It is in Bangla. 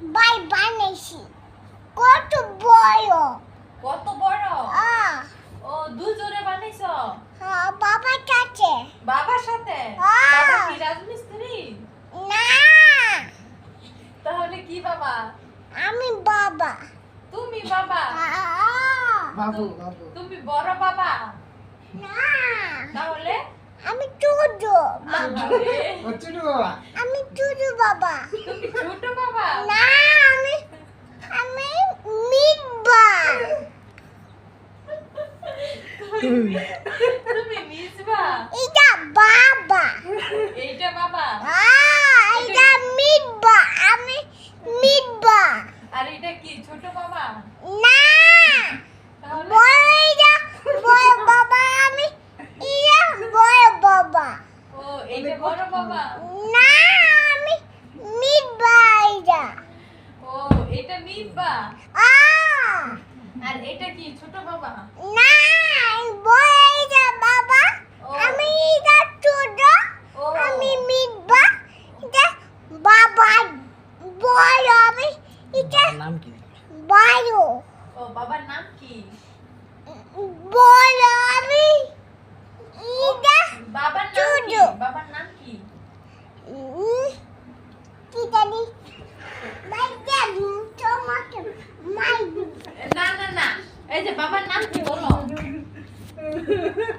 বাই বানিয়েছি কত বড়। কত বড়? আহ ও দুজনে বানাইছ? হ্যাঁ, বাবা কাছে। বাবার সাথে। বাবা কি রাজমিস্ত্রি? না। তাহলে কি বাবা? আমি বাবা। তুমি বাবা। আহ, বাবু বাবু। তুমি বড় বাবা। না। তাহলে? আমি ছোট বাবা। আমি চুজু বাবা। তুমি ছোট বাবা না আমি আমি মিটবা তুমি মিসবা এটা বাবা। এইটা বাবা? এটা মিটবা আমি মিটবা আর এটা কি ছোট বাবা? না বড় এটা বড় বাবা আমি এটা বড় বাবা। ও এইটা বড় বাবা? না আমি মিটবা এটা। ও এটা আহ! আর এটা কি ছোট বাবা? না বাবার নাম কি? বায়ু ও বাবার নাম কি? বলো আমি ইটা বাবার নাম কি? বাবার নাম কি? কি জানি। না না না। এই যে বাবার নাম কি বলো?